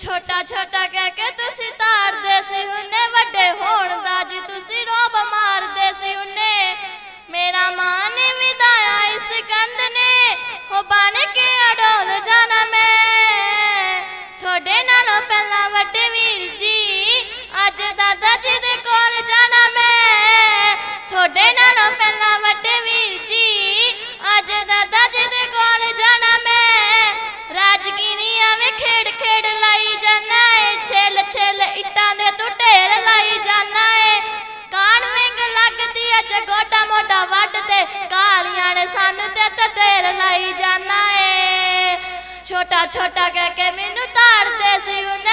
छोटा छोटा कह के तू ਖੇਤਾਂ 'ਚ ਗੋਟਾ ਮੋਟਾ ਵੱਢਦੇ ਕਾਲੀਆਂ ਨੇ ਸਾਨੂੰ ਤੇ ਤੇਰ ਲਈ ਜਾਣਾ ਏ। ਛੋਟਾ ਛੋਟਾ ਕਹਿ ਕੇ ਮੈਨੂੰ ਤਾੜਦੇ ਸੀ ਉਹਨੇ।